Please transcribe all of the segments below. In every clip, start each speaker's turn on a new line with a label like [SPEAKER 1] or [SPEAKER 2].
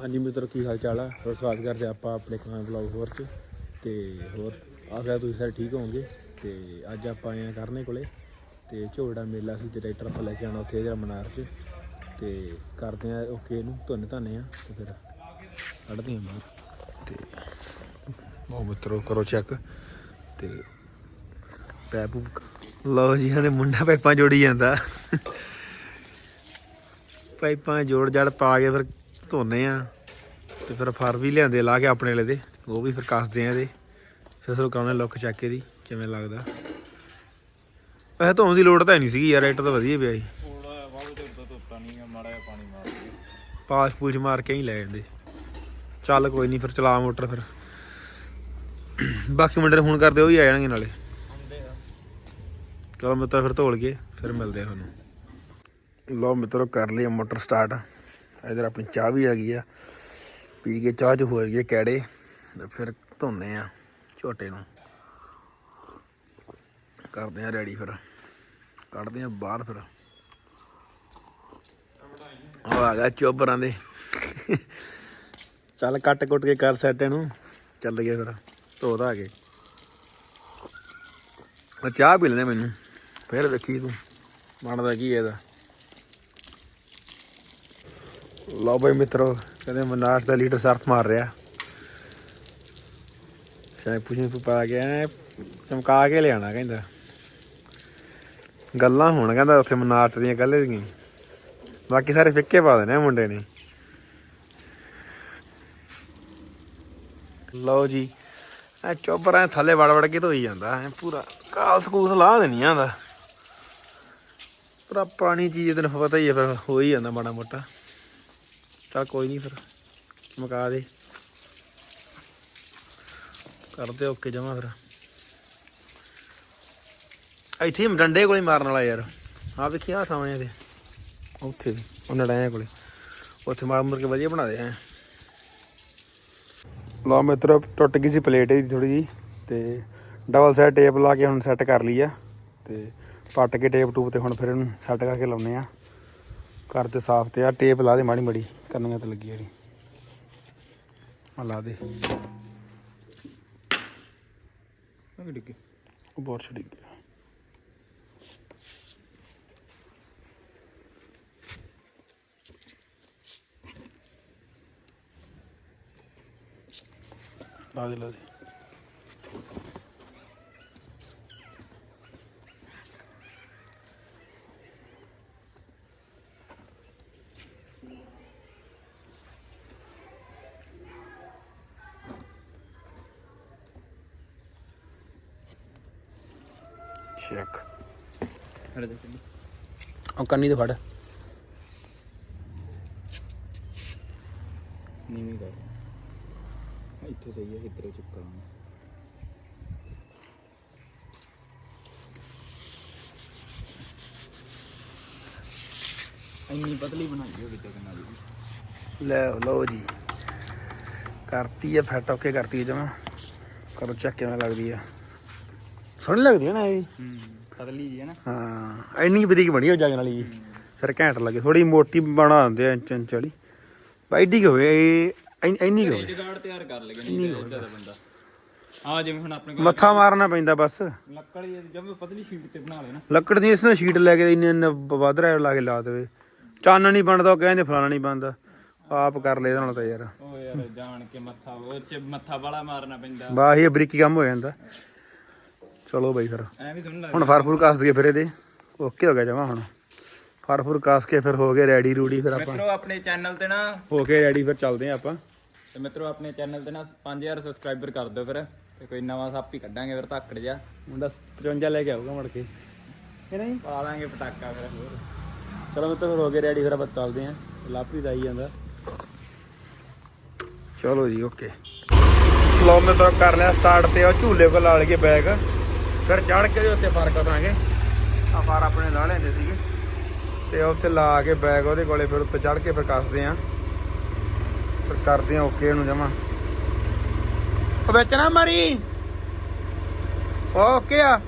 [SPEAKER 1] ਹਾਂਜੀ ਮਿੱਤਰੋ, ਕੀ ਹਾਲ ਚਾਲ ਆ? ਹੋਰ ਸਵਾਗਤ ਕਰਦੇ ਆਪਾਂ ਆਪਣੇ ਖਾਨ ਬਲੌਗ ਹੋਰ ਚ। ਤੇ ਹੋਰ ਆਖਿਆ ਤੁਸੀਂ ਸਾਰੇ ਠੀਕ ਹੋਵੋਗੇ? ਤੇ ਅੱਜ ਆਪਾਂ ਆਏ ਆ ਕਰਨੇ ਕੋਲੇ। ਤੇ ਝੋੜਾ ਮੇਲਾ ਸੀ ਤੇ ਟਰੈਕਟਰ ਆਪਾਂ ਲੈ ਕੇ ਆਣਾ ਉੱਥੇ ਜਿਹੜਾ ਮਨਾਰ ਚ। ਤੇ ਕਰਦੇ ਆ ਓਕੇ ਇਹਨੂੰ, ਧੁੰਨ ਧੰਨੇ ਆ ਤੇ ਫਿਰ ਕੱਢਦੇ ਆ ਬਾਹਰ। ਤੇ ਬਹੁਤ ਮਿੱਤਰੋ, ਕਰੋ ਚੈੱਕ ਤੇ ਪੈਪੂ ਲਓ ਜੀ ਇਹਦੇ ਮੁੰਡਾ ਪਾਈਪਾਂ ਜੋੜੀ ਜਾਂਦਾ। ਪਾਈਪਾਂ ਜੋੜ ਜੜ ਪਾ ਕੇ ਫਿਰ ਧੋਨੇ ਆ ਤੇ ਫਿਰ ਫਰ ਵੀ ਲਿਆਂਦੇ ਲਾ ਕੇ ਆਪਣੇ ਵਾਲੇ ਦੇ। ਉਹ ਵੀ ਫਿਰ ਕੱਸਦੇ ਆ ਇਹਦੇ। ਫਿਰ ਫਿਰ ਕਰਾਉਣੇ ਲੁੱਕ ਚੱਕ ਇਹਦੀ ਕਿਵੇਂ ਲੱਗਦਾ। ਵੈਸੇ ਧੋਣ ਦੀ ਲੋੜ ਤਾਂ ਨਹੀਂ ਸੀਗੀ ਯਾਰ ਰੇਟ ਤਾਂ ਵਧੀਆ ਪਿਆ ਸੀ।
[SPEAKER 2] ਕੇ
[SPEAKER 1] ਪਾਸ ਪੂਛ ਮਾਰ ਕੇ ਹੀ ਲੈ ਜਾਂਦੇ। ਚੱਲ ਕੋਈ ਨਹੀਂ ਫਿਰ ਚਲਾ ਮੋਟਰ ਫਿਰ। ਬਾਕੀ ਮੁੰਡੇ ਹੁਣ ਕਰਦੇ ਉਹ ਵੀ ਆ ਜਾਣਗੇ ਨਾਲੇ। ਚਲੋ ਮਿੱਤਰ ਫਿਰ ਧੋਲ ਗਏ ਫਿਰ ਮਿਲਦੇ ਆ ਤੁਹਾਨੂੰ। ਲਓ ਮਿੱਤਰੋ ਕਰ ਲਈ ਮੋਟਰ ਸਟਾਰਟ। ਇਧਰ ਆਪਣੀ ਚਾਹ ਵੀ ਆ ਗਈ ਆ। ਪੀ ਕੇ ਚਾਹ ਚ ਹੋ ਗਈ ਕੈੜੇ ਤੇ ਫਿਰ ਧੋਨੇ ਆ ਝੋਟੇ ਨੂੰ। ਕਰਦੇ ਆ ਰੈਡੀ ਫਿਰ। ਕੱਢਦੇ ਆ ਬਾਹਰ ਫਿਰ। ਉਹ ਆ ਗਿਆ ਚੋਬਰਾਂ ਦੇ। ਚੱਲ ਕੱਟ ਕੁੱਟ ਕੇ ਕਰ ਸੈਟ ਇਹਨੂੰ। ਚੱਲ ਗਿਆ ਫਿਰ। ਧੋ ਆ ਕੇ। ਮੈਂ ਚਾਹ ਪੀ ਲੈਣੇ ਮੈਨੂੰ। ਫਿਰ ਵੇਖੀ ਤੂੰ ਬਣਦਾ ਕੀ ਇਹਦਾ। ਲਓ ਬਈ ਮਿੱਤਰੋ, ਕਹਿੰਦੇ ਮਨਾਸ ਦਾ ਲੀਡਰ ਸਰਫ ਮਾਰ ਰਿਹਾ। ਸ਼ੈਂਪੂ ਸ਼ੈਂਪੂ ਪਾ ਕੇ ਚਮਕਾ ਕੇ ਲਿਆਣਾ ਕਹਿੰਦਾ। ਗੱਲਾਂ ਹੋਣ ਕਹਿੰਦਾ ਉੱਥੇ ਮਨਾਸ ਦੀਆਂ ਗੱਲੇ ਦੀਆਂ। ਬਾਕੀ ਸਾਰੇ ਫਿੱਕੇ ਪਾ ਦੇਣੇ ਮੁੰਡੇ ਨੇ। ਲਓ ਜੀ, ਐ ਚੋਬਰਾਂ ਥੱਲੇ ਵੜ ਵੜ ਕੇ ਧੋਈ ਜਾਂਦਾ, ਐ ਪੂਰਾ ਕਾਲ ਸਕੂਸ ਲਾ ਦੇਣੀ ਆਂਦਾ ਪਰ ਪੁਰਾਣੀ ਚੀਜ਼ ਤੈਨੂੰ ਪਤਾ ਹੀ ਹੈ ਫਿਰ ਹੋ ਹੀ ਜਾਂਦਾ ਮਾੜਾ ਮੋਟਾ। ਚੱਲ ਕੋਈ ਨਹੀਂ ਫਿਰ, ਮੁਕਾ ਦੇ। ਕਰਦੇ ਓਕੇ ਜਮਾ ਫਿਰ। ਇੱਥੇ ਹੀ ਡੰਡੇ ਕੋਲੇ ਮਾਰਨ ਵਾਲਾ ਯਾਰ। ਆ ਵੇਖੀ ਆ ਥਾਵੇਂ ਇਹਦੇ। ਉੱਥੇ ਉਹ ਨੜਾਇਆ ਕੋਲੇ। ਉੱਥੇ ਮਾਰ ਮੁਰ ਕੇ ਵਧੀਆ ਬਣਾ ਦੇ ਐ ਲਓ ਮਿੱਤਰ, ਟੁੱਟ ਗਈ ਸੀ ਪਲੇਟ ਇਹਦੀ ਥੋੜੀ ਜੀ ਤੇ ਡਬਲ ਸਾਈਡ ਟੇਪ ਲਾ ਕੇ ਹੁਣ ਸੈੱਟ ਕਰ ਲਈ ਆ। ਤੇ ਪੱਟ ਕੇ ਟੇਪ ਟੂਪ ਤੇ ਹੁਣ ਫਿਰ ਇਹਨੂੰ ਸੈੱਟ ਕਰਕੇ ਲਾਉਨੇ ਆ। ਘਰ ਤੇ ਸਾਫ਼ ਤੇ ਆ ਟੇਪ ਲਾ ਦੇ ਮਾੜੀ ਮਾੜੀ ਕੰਨੀਆਂ ਤੇ ਲੱਗੀ ਜਿਹੜੀ ਆ ਲਾ ਦੇ
[SPEAKER 2] ਉਹ ਡਿੱਗੇ
[SPEAKER 1] ਉਹ ਬਹੁਤ ਛੜੀ ਗਿਆ ਲਾ ਦੇ ਲਾ ਦੇ ਚੈੱਕ
[SPEAKER 2] ਹੜ ਦੇ ਚੱਲੀ
[SPEAKER 1] ਉਹ ਕੰਨੀ ਤੇ ਫੜ
[SPEAKER 2] ਨੀਵੀਂ ਕਰ ਇੱਥੇ ਸਹੀ ਹੈ ਇੱਧਰੋਂ ਚੁੱਕਾ ਇੰਨੀ ਪਤਲੀ ਬਣਾਈ ਹੋਵੇ ਤੇ ਕਿੰਨਾ ਦੀ
[SPEAKER 1] ਲੈ ਲਓ ਜੀ ਕਰਤੀ ਹੈ ਫੈਟ ਓਕੇ ਕਰਤੀ ਹੈ ਜਮਾ ਕਰੋ ਚੈੱਕ ਕਿਵੇਂ ਲੱਗਦੀ ਆ ਸੋਹਣੀ ਲੱਗਦੀ ਹੈ ਨਾ ਇਹ
[SPEAKER 2] ਹੂੰ ਪਤਲੀ ਜੀ ਹੈ ਨਾ।
[SPEAKER 1] ਹਾਂ ਇੰਨੀ ਬਰੀਕ ਬਣੀ ਹੋ ਜਾਗਣ ਵਾਲੀ ਜੀ ਫਿਰ ਘੈਂਟ ਲੱਗੇ ਥੋੜੀ ਮੋਟੀ ਬਣਾ ਦਿੰਦੇ ਆ ਇੰਚ ਇੰਚ ਵਾਲੀ। ਬਾਈਡੀ ਹੋਵੇ ਇਹ ਇੰਨੀ- ਹੋਵੇ।
[SPEAKER 2] ਜਗਾੜ ਤਿਆਰ ਕਰ ਲਗੇ ਨਹੀਂ ਤੇ ਇੱਦਾਂ ਦਾ ਬੰਦਾ। ਆ ਜਿਵੇਂ ਹੁਣ ਆਪਣੇ ਕੋਲ
[SPEAKER 1] ਮੱਥਾ ਮਾਰਨਾ ਪੈਂਦਾ ਬਸ।
[SPEAKER 2] ਲੱਕੜ ਜਦ ਪਤਲੀ ਸ਼ੀਟ ਤੇ ਬਣਾ ਲੈਣਾ
[SPEAKER 1] ਲੱਕੜ ਦੀ ਇਸ ਨਾਲ ਸ਼ੀਟ ਲੈ ਕੇ ਇੰਨੇ ਇੰਨੇ ਵੱਧ ਰਿਹਾ ਲਾ ਕੇ ਲਾ ਦੇਵੇ। ਚੰਨ ਨਹੀਂ ਬਣਦਾ ਉਹ ਕਹਿੰਦੇ ਫਲਾਣਾ ਨਹੀਂ ਬਣਦਾ। ਆਪ ਕਰ ਲੈ ਇਹਦੇ ਨਾਲ ਤਾਂ ਯਾਰ।
[SPEAKER 2] ਉਹ ਯਾਰ ਜਾਣ ਕੇ ਮੱਥਾ ਉਹ ਚ ਮੱਥਾ ਵਾਲਾ ਮਾਰਨਾ ਪੈਂਦਾ।
[SPEAKER 1] ਬਾਹ ਇਹ ਬਰੀਕੀ ਕੰਮ ਹੋ ਜਾਂਦਾ। ਚਲੋ ਬਈ ਫਿਰ।
[SPEAKER 2] ਐ ਵੀ ਸੁਣ ਲੱਗ
[SPEAKER 1] ਹੁਣ ਫਰਫੂਰ ਕਾਸ ਦਈਏ ਫਿਰ ਇਹਦੇ। ਓਕੇ ਹੋ ਗਿਆ ਜਮਾ ਹੁਣ। ਫਰਫੂਰ ਕਾਸ ਕੇ ਫਿਰ ਹੋ ਗਏ ਰੈਡੀ ਰੂਡੀ ਫਿਰ ਆਪਾਂ।
[SPEAKER 2] ਮਿੱਤਰੋ ਆਪਣੇ ਚੈਨਲ ਤੇ ਨਾ
[SPEAKER 1] ਹੋ ਕੇ ਰੈਡੀ ਫਿਰ ਚੱਲਦੇ ਆ ਆਪਾਂ।
[SPEAKER 2] ਤੇ ਮਿੱਤਰੋ ਆਪਣੇ ਚੈਨਲ ਤੇ ਨਾ 5000 ਸਬਸਕ੍ਰਾਈਬਰ ਕਰ ਦਿਓ ਫਿਰ। ਤੇ ਕੋਈ ਨਵਾਂ ਸੱਪ ਹੀ ਕੱਢਾਂਗੇ ਫਿਰ ਧਾਕੜ ਜਾ
[SPEAKER 1] ਮੁੰਡਾ 55 ਲੈ ਕੇ ਆਊਗਾ ਮੁੜ ਕੇ। ਇਹ ਨਹੀਂ?
[SPEAKER 2] ਪਾ ਦਾਂਗੇ ਪਟਾਕਾ ਫਿਰ ਹੋਰ।
[SPEAKER 1] ਚਲੋ ਮੈਂ ਤਾਂ ਫਿਰ ਹੋ ਗਏ ਰੈਡੀ ਫਿਰ ਆਪਾਂ ਚੱਲਦੇ ਆਂ। ਲਾਪਰੀ ਦਾ ਆਈ ਜਾਂਦਾ। ਚਲੋ ਜੀ ਓਕੇ। ਲਓ ਮੈਂ ਤਾਂ ਕਰ ਲਿਆ ਸਟਾਰਟ ਤੇ ਉਹ ਝੂਲੇ ਕੋਲ ਲਾ ਲਈਏ ਬੈਗ ਫਿਰ ਚੜ ਕੇ ਉਹਦੇ ਉੱਤੇ ਫ਼ਰਕ ਕਰਾਂਗੇ। ਆ ਫਾਰ ਆਪਣੇ ਲਾ ਲੈਂਦੇ ਸੀਗੇ। ਤੇ ਉੱਥੇ ਲਾ ਕੇ ਬੈਗ ਉਹਦੇ ਕੋਲੇ ਫਿਰ ਉੱਤੇ ਚੜ ਕੇ ਫਿਰ ਕੱਸਦੇ ਆ। ਫਿਰ ਕਰਦੇ ਆਂ ਓਕੇ ਇਹਨੂੰ ਜਮਾ। ਉਹ ਵਿੱਚ ਨਾ ਮਰੀ। ਓਕੇ ਆ।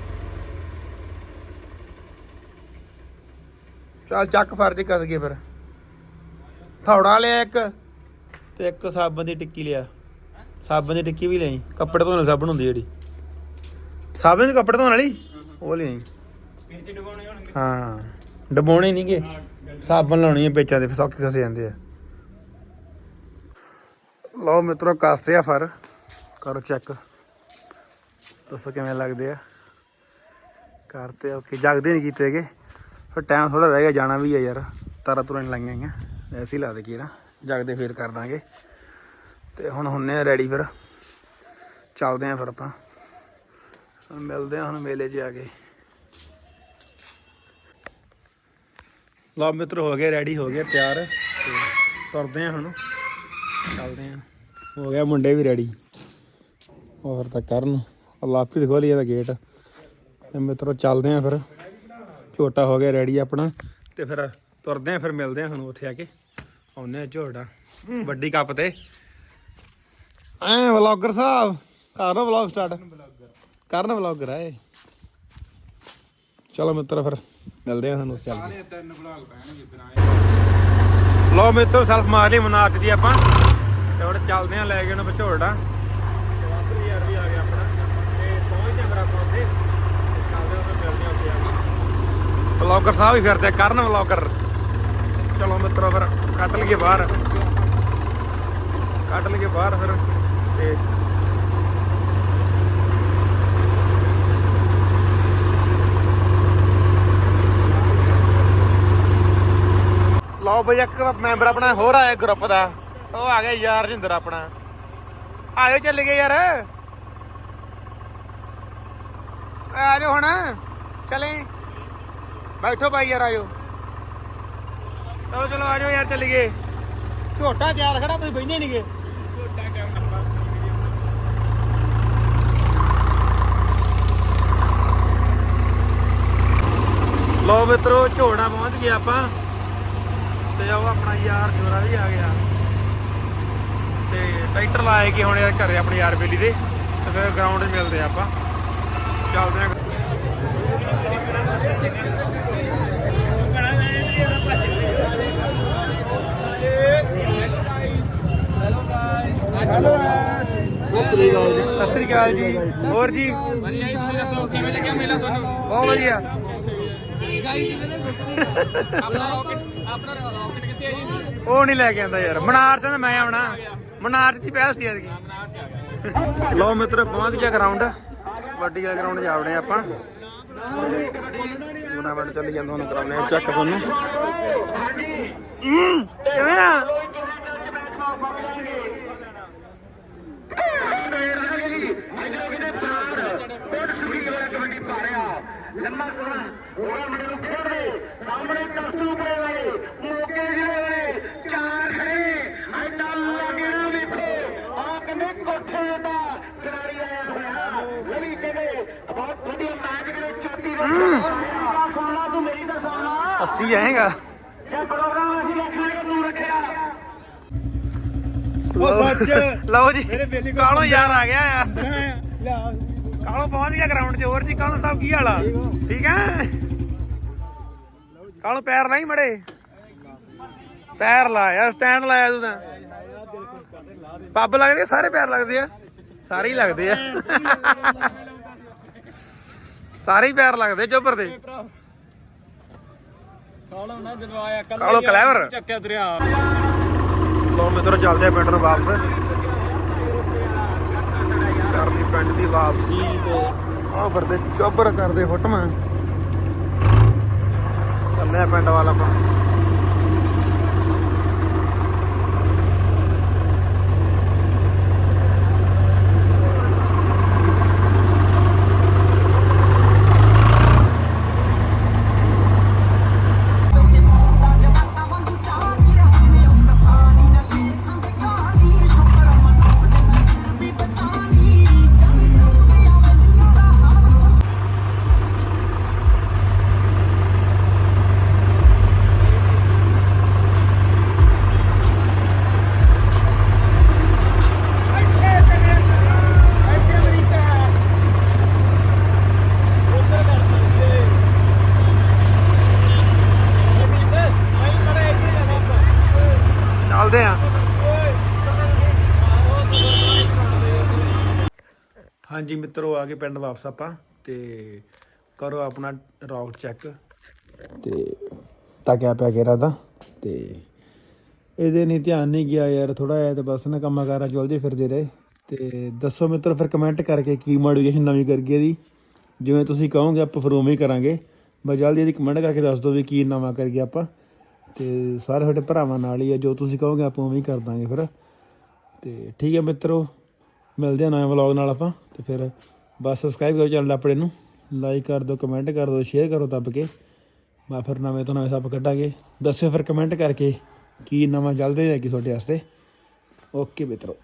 [SPEAKER 1] ਚੱਲ ਚੱਕ ਫਰਜ ਕੱਸ ਗਏ ਫਿਰ। ਥੌੜਾ ਲਿਆ ਇੱਕ। ਤੇ ਇੱਕ ਸਾਬਣ ਦੀ ਟਿੱਕੀ ਲਿਆ। ਸਾਬਣ ਦੀ ਟਿੱਕੀ ਵੀ ਲਈ। ਕੱਪੜੇ ਧੋਣ ਸਾਬਣ ਹੁੰਦੀ ਜਿਹੜੀ। ਸਾਬਣ ਦੀ ਕੱਪੜੇ ਧੋਣ ਵਾਲੀ? ਉਹ ਲਈ
[SPEAKER 2] ਪਿੰਚ ਡਗਾਉਣੇ ਹੋਣਗੇ।
[SPEAKER 1] ਹਾਂ ਡਬੋਣੇ ਨਹੀਂਗੇ ਸਾਬਣ ਲਾਉਣੀ ਹੈ ਪੇਚਾਂ ਦੇ ਫਿਰ ਸੌਖੇ ਖਸੇ ਜਾਂਦੇ ਆ। ਲਓ ਮਿੱਤਰੋ ਕਾਸਤੇ ਆ ਫਰ। ਕਰੋ ਚੈੱਕ। ਦੱਸੋ ਕਿਵੇਂ ਲੱਗਦੇ ਆ। ਕਰਤੇ ਓਕੇ ਜਗਦੇ ਨਹੀਂ ਕੀਤੇ ਹੈਗੇ। ਫਿਰ ਟਾਈਮ ਥੋੜਾ ਰਹਿ ਗਿਆ ਜਾਣਾ ਵੀ ਆ ਯਾਰ। ਤਾਰਾ ਤੁਰਾਂ ਲਾਈਆਂ ਆਈਆਂ ਐਸੀ ਲਾ ਦੇ ਕੀ ਨਾ ਜਗਦੇ ਫੇਰ ਕਰ ਦਾਂਗੇ। ਤੇ ਹੁਣ ਹੁੰਨੇ ਆ ਰੈਡੀ ਫਿਰ। ਚੱਲਦੇ ਆ ਫਿਰ ਆਪਾਂ। ਹੁਣ ਮਿਲਦੇ ਆ ਹੁਣ ਮੇਲੇ 'ਚ ਆ ਕੇ। ਲਓ ਮਿੱਤਰ, ਹੋ ਗਏ ਰੈਡੀ ਹੋ ਗਏ ਤਿਆਰ। ਤੇ ਤੁਰਦੇ ਆ ਹੁਣ। ਚੱਲਦੇ ਆ ਹੋ ਗਿਆ ਮੁੰਡੇ ਵੀ ਰੈਡੀ ਹੋਰ ਤਾਂ ਕਰਨ। ਲਾਪੀ ਦਿਖੋ ਲਈ ਇਹਦਾ ਗੇਟ ਤੇ ਮਿੱਤਰੋ, ਚੱਲਦੇ ਆ ਫਿਰ। ਝੋਟਾ ਹੋ ਗਿਆ ਰੈਡੀ ਆਪਣਾ। ਤੇ ਫਿਰ ਤੁਰਦੇ ਹਾਂ, ਫਿਰ ਮਿਲਦੇ ਹਾਂ ਹੁਣ ਉੱਥੇ ਆ ਕੇ। ਆਉਂਦੇ ਆ ਝੋਟਾ। ਵੱਡੀ ਕੱਪ ਤੇ। ਐ ਵਲੌਗਰ ਸਾਹਿਬ ਕਰ ਲਓ ਵਲੌਗ ਸਟਾਰਟ ਕਰਨ ਵਲੌਗਰ ਆ ਇਹ। ਚਲੋ ਮਿੱਤਰ ਫਿਰ ਮਿਲਦੇ ਆ ਸਾਨੂੰ ਚੱਲ ਕੇ।
[SPEAKER 2] ਤਿੰਨ ਵਲੌਗ ਪੈਣਗੇ
[SPEAKER 1] ਲੋ ਮਿੱਤਰ ਸੈਲਫ ਮਾਰ ਲਈ ਮਨਾਤ ਦੀ ਆਪਾਂ। ਤੇ ਹੁਣ ਚੱਲਦੇ ਆ ਲੈ ਕੇ ਉਹਨੂੰ ਵਿਚੋਲੜਾ ਤੇ ਯਾਰ ਵੀ ਆ ਗਿਆ ਆਪਣਾ ਤੇ ਪਹੁੰਚਦੇ ਫਿਰ ਆਪਾਂ ਉੱਥੇ ਚੱਲਦੇ ਆ ਮਿਲਦੇ ਆ ਉੱਥੇ ਆ ਕੇ ਵਲੌਗਰ ਸਾਹਿਬ ਹੀ ਫਿਰਦੇ, ਕਰਨ ਵਲੌਗਰ ਚਲੋ ਮਿੱਤਰੋ ਫਿਰ ਕੱਢ ਲਈਏ ਬਾਹਰ। ਕੱਢ ਲਈਏ ਬਾਹਰ ਫਿਰ। ਤੇ ਲਓ ਬਈ ਇੱਕ ਮੈਂਬਰ ਆਪਣਾ ਹੋਰ ਆਇਆ ਗਰੁੱਪ ਦਾ। ਉਹ ਆ ਗਿਆ ਯਾਰ ਜਿੰਦਰ ਆਪਣਾ। ਆਇਓ ਚੱਲ ਗਏ ਯਾਰ। ਆ ਜਾਓ ਹੁਣ। ਚਲੇ। ਬੈਠੋ ਭਾਈ ਯਾਰ ਆਇਓ ਚਲੋ ਚਲੋ ਆ ਜਾਓ ਯਾਰ ਚੱਲ ਗਏ। ਝੋਟਾ ਤਿਆਰ ਖੜਾ ਤੁਸੀਂ ਬੈਠੇ ਨਹੀਂਗੇ ਲੋ ਮਿੱਤਰੋ ਝੋੜਾ ਪਹੁੰਚ ਗਏ ਆਪਾਂ। ਤੇ ਉਹ ਆਪਣਾ ਯਾਰ ਜੋਰਾ ਵੀ ਆ ਗਿਆ। ਤੇ ਟਰੈਕਟਰ ਲਾਏ ਕਿ ਹੁਣ ਯਾਰ ਘਰੇ ਆਪਣੇ ਯਾਰ ਬੇਲੀ ਦੇ ਤੇ ਫਿਰ ਗਰਾਊਂਡ 'ਚ ਮਿਲਦੇ ਆ ਆਪਾਂ। ਚੱਲਦੇ ਆ
[SPEAKER 3] ਸਤਿ ਸ੍ਰੀ ਅਕਾਲ ਜੀ।
[SPEAKER 1] ਸਤਿ ਸ੍ਰੀ ਅਕਾਲ ਜੀ। ਹੋਰ ਜੀ?
[SPEAKER 2] ਕਿਵੇਂ ਲੱਗਿਆ ਮੇਲਾ ਤੁਹਾਨੂੰ
[SPEAKER 1] ਬਹੁਤ ਵਧੀਆ।
[SPEAKER 2] ਆਪਣਾ ਰਾਕਟ ਆਪਣਾ ਰਾਕਟ ਕਿੱਥੇ ਹੈ ਜੀ
[SPEAKER 1] ਉਹ ਨਹੀਂ ਲੈ ਕੇ ਆਂਦਾ ਯਾਰ। ਮਨਾਰ ਚ ਤਾਂ ਮੈਂ ਆਉਣਾ। ਮਨਾਰ ਚ ਦੀ ਪਹਿਲ ਸੀ ਐਤਕੀ। ਲੋ ਮਿੱਤਰ, ਪਹੁੰਚ ਗਿਆ ਗਰਾਊਂਡ ਵੱਡੀ ਵਾਲਾ ਗਰਾਊਂਡ ਜਾਵੜੇ ਆਪਾਂ। ਮੁੰਡਾ ਚੱਲੀ ਜਾਂਦਾ, ਉਹਨੂੰ ਕਰਾਉਣੇ ਆ ਚੈੱਕ ਤੁਹਾਨੂੰ। ਕਿਵੇਂ ਆ?
[SPEAKER 4] ਲੰਮਾ ਸਮਾਂ ਹੋਰਾਂ ਮੁੰਡੇ ਖੇਡਦੇ ਸਾਹਮਣੇ ਕਰਸੂ ਪਰੇ ਵਾਲੇ ਮੋਕੇ ਜਿਹੜੇ ਵਾਲੇ ਚਾਰ ਖੜੇ ਐਡਾ ਲੱਗੇ ਨਾ ਵੇਖੋ ਆ ਕਿੰਨੇ ਕੋਠੇ ਦਾ ਖਿਡਾਰੀ ਆਇਆ ਹੋਇਆ ਲਵੀ ਕਹਿੰਦੇ ਬਹੁਤ ਵਧੀਆ ਮੈਚ ਕਰੇ ਚੋਟੀ ਦੇ ਸੋਨਾ ਤੂੰ ਮੇਰੀ ਤਾਂ ਸੋਨਾ
[SPEAKER 1] 80 ਆਏਗਾ। ਲਓ- ਜੀ ਕਾਲੋ ਯਾਰ ਆ ਗਿਆ ਆ। ਕਾਲੋ ਪਹੁੰਚ ਗਿਆ ਗਰਾਊਂਡ 'ਚ? ਹੋਰ ਜੀ ਕਾਲੋ ਸਾਹਿਬ ਕੀ ਹਾਲ ਆ? ਠੀਕ ਹੈ। ਕਾਲੋ ਪੈਰ ਲਾਈ ਮੜੇ? ਪੈਰ ਲਾਇਆ ਸਟੈਂਡ ਲਾਇਆ ਤੂੰ ਤਾਂ। ਪੱਬ ਲੱਗਦੇ ਸਾਰੇ ਪੈਰ ਲੱਗਦੇ ਆ? ਸਾਰੇ ਹੀ ਲੱਗਦੇ ਆ। ਸਾਰੇ ਹੀ ਪੈਰ ਲੱਗਦੇ ਚੋਬਰ ਦੇ।
[SPEAKER 2] ਕਾਲੋ ਨਾ ਜਦੋਂ ਆਇਆ ਕੱਲ
[SPEAKER 1] ਕਾਲੋ ਕਲੈਵਰ।
[SPEAKER 2] ਚੱਕਿਆ ਦਰਿਆ।
[SPEAKER 1] ਲੋ ਮਿੱਤਰੋ ਚੱਲਦੇ ਆ ਪਿੰਡ ਨੂੰ ਵਾਪਸ। ਕਰਨੀ ਪਿੰਡ ਦੀ ਵਾਪਸੀ ਤੇ ਆਹ ਫਿਰਦੇ ਚੋਬਰ ਕਰਦੇ ਫੁੱਟਵਾਂ ਚੱਲੇ ਆ ਪਿੰਡ ਵਾਲਾ ਆਪਾਂ। ਚੱਲਦੇ ਆ। ਹਾਂਜੀ ਮਿੱਤਰੋ, ਆ ਕੇ ਪਿੰਡ ਵਾਪਸ ਆਪਾਂ ਤੇ ਕਰੋ ਆਪਣਾ ਰੌਕਟ ਚੈੱਕ। ਤੇ ਟਕਿਆ ਪਿਆ ਗੇਰਾ ਦਾ ਤੇ ਇਹਦੇ ਨਹੀਂ ਧਿਆਨ ਨਹੀਂ ਗਿਆ ਯਾਰ ਥੋੜਾ ਜਿਹਾ ਤੇ ਬਸ ਨਾ ਕੰਮਾਂ ਕਾਰਾਂ ਜਲਦੀ ਫਿਰਦੇ ਰਹੇ। ਤੇ ਦੱਸੋ ਮਿੱਤਰੋ ਫਿਰ ਕਮੈਂਟ ਕਰਕੇ ਕੀ ਮੋਡੀਫਿਕੇਸ਼ਨ ਨਵੀਂ ਕਰੀਏ ਦੀ ਜਿਵੇਂ ਤੁਸੀਂ ਕਹੋਗੇ ਆਪਾਂ ਫਿਰ ਉਵੇਂ ਹੀ ਕਰਾਂਗੇ। ਬਸ ਜਲਦੀ ਇਹਦੀ ਕਮੈਂਟ ਕਰਕੇ ਦੱਸ ਦਿਓ ਵੀ ਕੀ ਨਵਾਂ ਕਰੀਏ ਆਪਾਂ। ਤੇ ਸਾਰੇ ਤੁਹਾਡੇ ਭਰਾਵਾਂ ਨਾਲ ਹੀ ਆ, ਜੋ ਤੁਸੀਂ ਕਹੋਗੇ ਆਪਾਂ ਉਵੇਂ ਹੀ ਕਰ ਦਾਂਗੇ ਫਿਰ। ਤੇ ਠੀਕ ਹੈ ਮਿੱਤਰੋ, ਮਿਲਦੇ ਆ ਨਵੇਂ ਵਲੌਗ ਨਾਲ ਆਪਾਂ। ਤੇ ਫਿਰ ਬਸ ਸਬਸਕ੍ਰਾਈਬ ਕਰੋ ਚੈਨਲ ਆਪਣੇ ਨੂੰ। ਲਾਈਕ ਕਰ ਦਿਓ ਕਮੈਂਟ ਕਰ ਦਿਓ ਸ਼ੇਅਰ ਕਰੋ ਦੱਬ ਕੇ। ਮੈਂ ਫਿਰ ਨਵੇਂ ਤੋਂ ਨਵੇਂ ਸੱਪ ਕੱਢਾਂਗੇ। ਦੱਸਿਓ ਫਿਰ ਕਮੈਂਟ ਕਰਕੇ ਕੀ ਨਵਾਂ ਚੱਲਦੇ ਹੈ ਕੀ ਤੁਹਾਡੇ ਵਾਸਤੇ। ਓਕੇ ਮਿੱਤਰੋ।